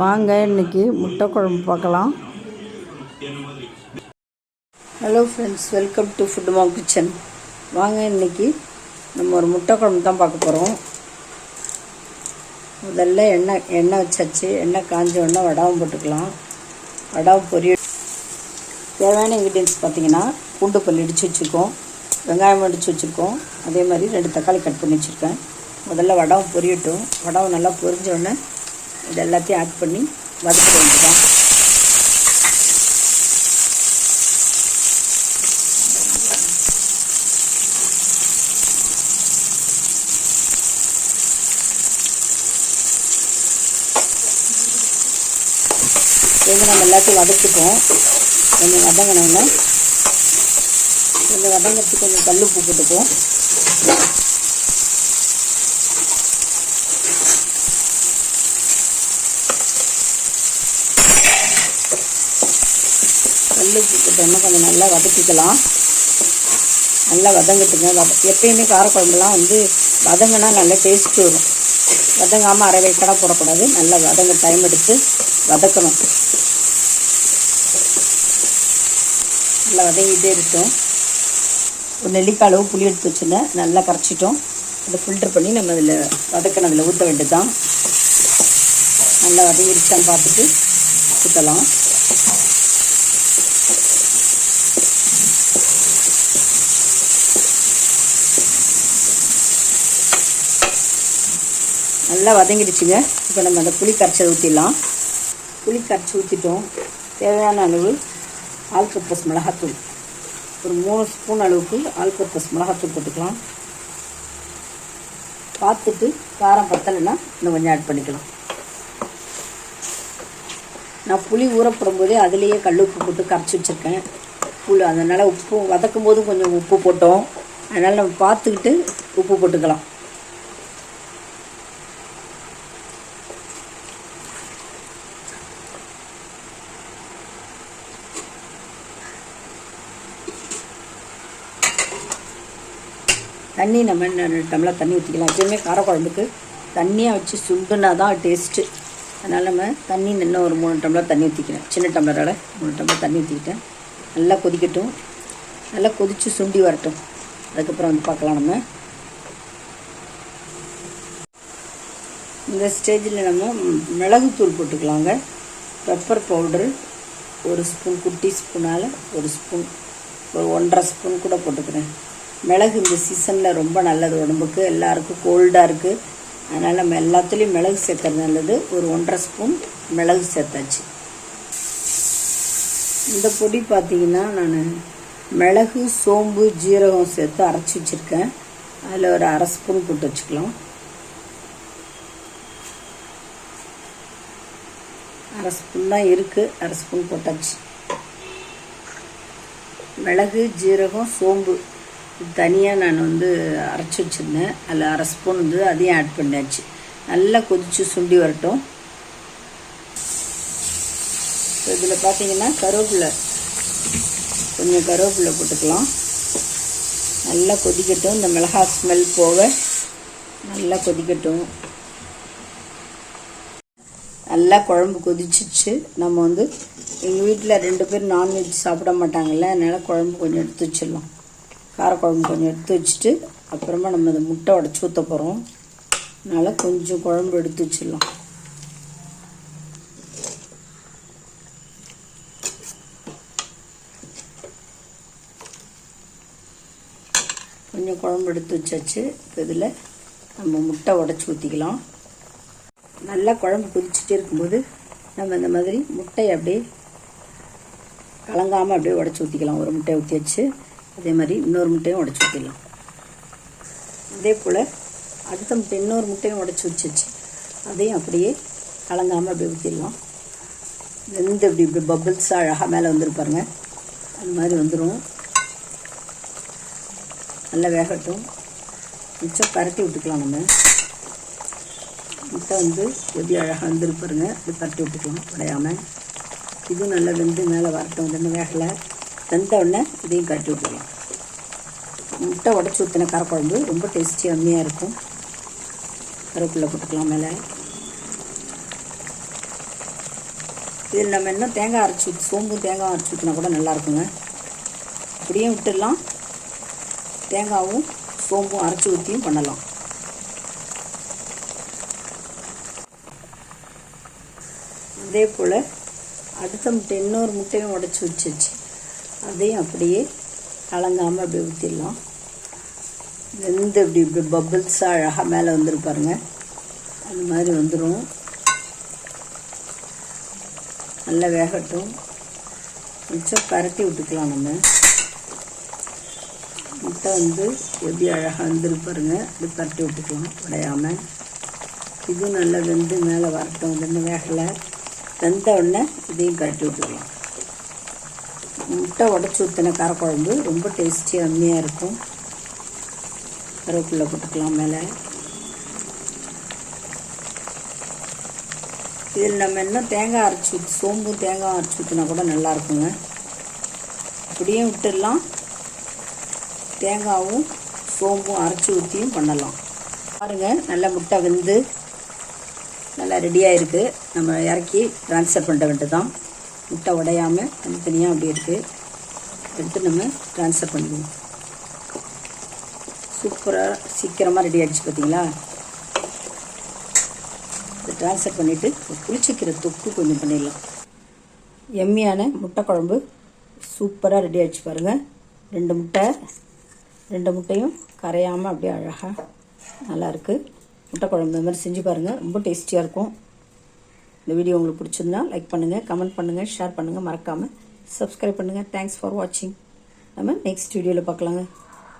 வாங்க இன்னைக்கு முட்டை குழம்பு பார்க்கலாம். Hello friends welcome to food ma kitchen வாங்க இன்னைக்கு நம்ம ஒரு முட்டை குழம்பு தான் பார்க்க போகிறோம் முதல்ல எண்ணெய் எண்ணெய் வச்சாச்சு. எண்ணெய் காஞ்ச உடனே வடாவும் போட்டுக்கலாம். வடாவும் பொரிய தேவையான இன்க்ரீடியன்ஸ் பார்த்தீங்கன்னா பூண்டு பல் இடித்து வச்சுருக்கோம். வெங்காயம் அடித்து வச்சுருக்கோம். அதே மாதிரி ரெண்டு தக்காளி கட் பண்ணி வச்சுருக்கேன். முதல்ல வடாவும் பொரியட்டும். வடாவும் நல்லா பொரிஞ்ச உடனே இது எல்லாத்தையும் ஆட் பண்ணி வதக்க வேண்டியதான் இது நம்ம எல்லாத்தையும் வதக்கிப்போம் கொஞ்சம் வதங்கினோன்னா கொஞ்சம் வதங்கிறதுக்கு கொஞ்சம் கல் உப்பு போட்டுப்போம் கல் கொஞ்சம் நல்லா வதக்கிக்கலாம். நல்லா வதங்கட்டுங்க. வத எப்பயுமே காரக்குழம்புலாம் வந்து வதங்கினா நல்லா டேஸ்ட் வரும். வதங்காமல் அரை வேக்கடா போடக்கூடாது. நல்லா வதங்க டைம் எடுத்து வதக்கணும். நல்லா வதங்கிட்டே இருக்கட்டும். ஒரு நெல்லிக்காய் அளவு புளி எடுத்து வச்சுருந்தேன். நல்லா கரைச்சிட்டோம். அதை ஃபில்டர் பண்ணி நம்ம அதில் வதக்கினதில் ஊற்ற வேண்டியது தான் நல்லா வதங்கிருச்சான்னு பார்த்துட்டு ஊற்றலாம் நல்லா வதங்கிடுச்சுங்க. இப்போ நம்ம அந்த புளி கரைச்சதை ஊற்றிடலாம் புளி கரைச்சி ஊற்றிட்டோம் தேவையான அளவு ஆல் பர்பஸ் மிளகாத்தூள். ஒரு மூணு ஸ்பூன் அளவுக்கு ஆல் பர்பஸ் மிளகாத்தூள் போட்டுக்கலாம். பார்த்துட்டு காரம் பத்தலைன்னா இன்னும் கொஞ்சம் ஆட் பண்ணிக்கலாம். நான் புளி ஊறப்படும் போதே அதுலேயே கல் உப்பு போட்டு கரைச்சி வச்சுருக்கேன். புளி அதனால் உப்பு வதக்கும் போதும் கொஞ்சம் உப்பு போட்டோம். அதனால் நம்ம பார்த்துக்கிட்டு உப்பு போட்டுக்கலாம். தண்ணி நம்ம ரெண்டு டம்ளர் தண்ணி ஊற்றிக்கலாம் எப்பயுமே காரக்குழம்புக்கு தண்ணியாக வச்சு சுண்டுனா தான் டேஸ்ட்டு அதனால் நம்ம தண்ணி இன்னும் ஒரு மூணு டம்ளர் தண்ணி ஊற்றிக்கிறேன் சின்ன டம்ளரோட மூணு டம்ளர் தண்ணி ஊற்றிக்கிட்டேன் நல்லா கொதிக்கட்டும். நல்லா கொதித்து சுண்டி வரட்டும். அதுக்கப்புறம் வந்து பார்க்கலாம் நம்ம. இந்த ஸ்டேஜில் நம்ம மிளகுத்தூள் போட்டுக்கலாங்க. பெப்பர் பவுடரு ஒரு ஸ்பூன் குட்டி ஸ்பூனால் ஒரு ஸ்பூன் ஒரு ஒன்றரை ஸ்பூன் கூட போட்டுக்கிறேன். மிளகு இந்த சீசனில் ரொம்ப நல்லது உடம்புக்கு. எல்லாருக்கும் கோல்டாக இருக்குது அதனால் நம்ம எல்லாத்துலேயும் மிளகு சேர்க்கறது நல்லது. ஒரு ஒன்றரை ஸ்பூன் மிளகு சேர்த்தாச்சு. இந்த பொடி பார்த்திங்கன்னா நான் மிளகு சோம்பு ஜீரகம் சேர்த்து அரைச்சி வச்சுருக்கேன். அதில் ஒரு அரை ஸ்பூன் போட்டு வச்சுக்கலாம். அரை ஸ்பூன் தான் இருக்குது அரை ஸ்பூன் போட்டாச்சு. மிளகு ஜீரகம் சோம்பு தனியாக நான் வந்து அரைச்சி வச்சுருந்தேன். அதில் அரை ஸ்பூன் வந்து அதையும் ஆட் பண்ணியாச்சு நல்லா கொதித்து சுண்டி வரட்டும். இதில் பார்த்தீங்கன்னா கருவேப்பிலை. கொஞ்சம் கருவேப்பிலை போட்டுக்கலாம். நல்லா கொதிக்கட்டும். இந்த மிளகா ஸ்மெல் போக நல்லா கொதிக்கட்டும். நல்லா குழம்பு கொதிச்சிச்சு நம்ம வந்து எங்கள் வீட்டில் ரெண்டு பேர் நான்வெஜ் சாப்பிட மாட்டாங்கல்ல அதனால் குழம்பு கொஞ்சம் எடுத்து வச்சிடலாம். காரக்குழம்பு கொஞ்சம் எடுத்து வச்சுட்டு அப்புறமா நம்ம இந்த முட்டை உடச்சி ஊற்ற போகிறோம் அதனால் கொஞ்சம் குழம்பு எடுத்து வச்சிடலாம். கொஞ்சம் குழம்பு எடுத்து வச்சாச்சு. இப்போ இதில் நம்ம முட்டை உடச்சி ஊற்றிக்கலாம் நல்லா குழம்பு கொதிச்சுட்டே இருக்கும்போது நம்ம இந்த மாதிரி முட்டையை அப்படியே கலங்காமல் அப்படியே உடச்சி ஊற்றிக்கலாம் ஒரு முட்டையை ஊற்றி வச்சு அதே மாதிரி இன்னொரு முட்டையும் உடச்சி ஊற்றிடலாம் அதே போல் அடுத்த முட்டை இன்னொரு முட்டையும் உடச்சி வச்சிச்சு அதையும் அப்படியே கலங்காமல் அப்படியே ஊற்றிடலாம் வெந்து இப்படி இப்படி பபிள்ஸாக அழகாக மேலே வந்துருப்பாருங்க அது மாதிரி வந்துடும் நல்லா வேகட்டும். மிச்சம் பரட்டி விட்டுக்கலாம் நம்ம. முட்டை வந்து எப்படி அழகாக வந்துருப்பாருங்க அப்படி பரட்டி விட்டுக்கலாம். உடையாமல் இதுவும் நல்லா வெந்து மேலே வரட்டும். ரெண்டு வேகலை. வெந்த உடனே இதையும் கட்டி விட்டுருவோம் முட்டை உடச்சி ஊற்றின காரக்குழம்பு ரொம்ப டேஸ்டி அம்மியாக இருக்கும். கருவேப்பிலை போட்டுக்கலாம் மேலே. இதில் நம்ம இன்னும் தேங்காய் அரைச்சி ஊற்றி சோம்பு தேங்காய் அரைச்சி ஊற்றினா கூட நல்லா இருக்குங்க. விட்டுடலாம். தேங்காவும் சோம்பும் அரைச்சி ஊற்றியும் பண்ணலாம். அதே போல் அடுத்த முட்டை இன்னொரு முட்டையும் உடச்சி வச்சிச்சு அதையும் அப்படியே கலங்காமல் அப்படியே ஊற்றிடலாம் வெந்து இப்படி இப்படி பபிள்ஸாக அழகாக மேலே வந்துருப்பாருங்க அது மாதிரி வந்துடும் நல்லா வேகட்டும். மிச்சம் பரட்டி விட்டுக்கலாம் நம்ம. முட்டை வந்து எப்படி அழகாக வந்துருப்பாருங்க அப்படி பரட்டி விட்டுக்கலாம் உடையாமல் இதுவும் நல்லா வெந்து மேலே வரட்டும். வெந்து வேகலை. வெந்த உடனே இதையும் பரட்டி விட்டுக்கலாம். முட்டை உடச்சி ஊற்றின காரக்குழம்பு. ரொம்ப டேஸ்டியாக அம்மியாக இருக்கும். கருவேப்பிலை போட்டுக்கலாம் மேலே. இதில் நம்ம என்ன தேங்காய் அரைச்சி ஊற்றி சோம்பும் தேங்காய் அரைச்சி ஊற்றினா கூட நல்லா இருக்குங்க. இப்படியும் விட்டுடலாம். தேங்காவும் சோம்பும் அரைச்சி ஊற்றியும் பண்ணலாம். பாருங்கள் நல்லா முட்டை வெந்து நல்லா ரெடியாக இருக்குது நம்ம இறக்கி ட்ரான்ஸ்ஃபர் பண்ண வேண்டியதுதான். முட்டை உடையாமல் தனித்தனியாக அப்படி இருக்குது எடுத்து நம்ம ட்ரான்ஸ்ஃபர் பண்ணிடுவோம். சூப்பராக சீக்கிரமாக ரெடி ஆகிடுச்சு பார்த்தீங்களா இதை ட்ரான்ஸ்ஃபர் பண்ணிவிட்டு புளிச்சிக்கிற தொக்கு கொஞ்சம் பண்ணிடலாம். எம்மியான முட்டை குழம்பு சூப்பராக ரெடி ஆகிடுச்சு பாருங்கள் ரெண்டு முட்டை ரெண்டு முட்டையும் கரையாமல் அப்படியே அழகாக நல்லாயிருக்கு முட்டை குழம்பு இந்த மாதிரி செஞ்சு பாருங்கள் ரொம்ப டேஸ்டியாக இருக்கும். இந்த வீடியோ உங்களுக்கு பிடிச்சிருந்தா லைக் பண்ணுங்கள் கமெண்ட் பண்ணுங்கள் ஷேர் பண்ணுங்கள் மறக்காமல் சப்ஸ்கிரைப் பண்ணுங்கள் தேங்க்ஸ் ஃபார் வாட்சிங் நம்ம நெக்ஸ்ட் வீடியோவில் பார்க்கலாங்க.